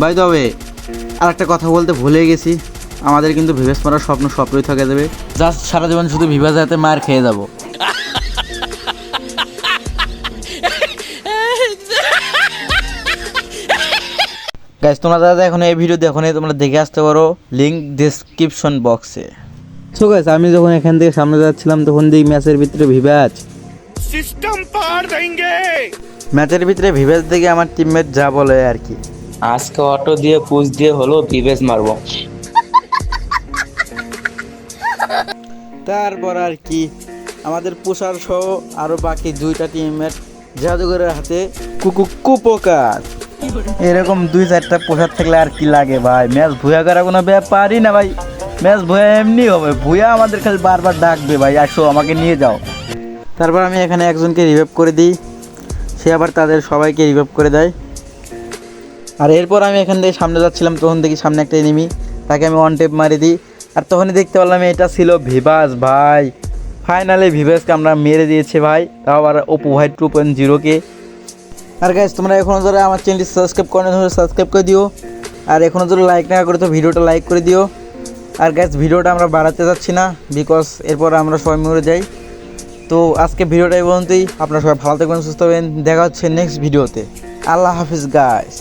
By Deb আর একটা কথা বলতে ভুলে গেছি। আমাদের কিন্তু ভিভেস মারার স্বপ্ন স্বপ্নই থাকে দেবে জাস্ট সারা জীবন শুধু ভিভাস হাতে মার খেয়ে যাব। গাইস তোমরা দাদা এখন এই ভিডিও দেখো তোমরা দেখে আসতে পারো। লিঙ্ক ডিসক্রিপশন বক্সে সো গাইস আমি যখন এখান থেকে সামনে যাচ্ছিলাম তখন দেখি ম্যাচের ভিতরে ভিভাস। সিস্টেম পার দেঙ্গে। ম্যাচের ভিতরে ভিভাস দেখে আমার টিমমেট যা বলে আর কি। আজকে অটো দিয়ে পুষ দিয়ে হলো বিবেশ মারবো। তারপর আর কি আমাদের পোষার সহ আরও বাকি দুইটা টিমমেট জাদুঘরের হাতে কুকু কুপোকার। এরকম দুই চারটা পোশাক থাকলে আর কি লাগে ভাই? ম্যাচ ভুয়া করা কোনো ব্যাপারই না ভাই। ম্যাচ ভুয়া এমনি হবে। ভুয়া আমাদের খালি বারবার ডাকবে ভাই। আসো আমাকে নিয়ে যাও। তারপর আমি এখানে একজনকে রিভাইভ করে দিই। সে আবার তাদের সবাইকে রিভাইভ করে দেয়। আর এরপর আমি এখান থেকে সামনে যাচ্ছিলাম, তখন দেখি সামনে একটা এনিমি তাকে আমি ওয়ান টেপ মারি দিই। আর তখনই দেখতে পারলাম এটা ছিল ভিভাস ভাই। ফাইনালি ভিভাসকে আমরা মেরে দিয়েছে ভাই, তাও আবার ওপো ভাই টু পয়েন্ট জিরোকে আর গাইজ তোমরা এখনও যারা আমার চ্যানেলটি সাবস্ক্রাইব করে না সাবস্ক্রাইব করে দিও। আর এখনও যারা লাইক না করে তো ভিডিওটা লাইক করে দিও। আর গাইজ ভিডিওটা আমরা বাড়াতে যাচ্ছি না বিকজ এরপর আমরা সবাই মরে যাই। তো আজকে ভিডিওটা এই পর্যন্তই। আপনারা সবাই ভালো থাকবেন, সুস্থ হবেন দেখা হচ্ছে নেক্সট ভিডিওতে আল্লাহ হাফিজ গাইস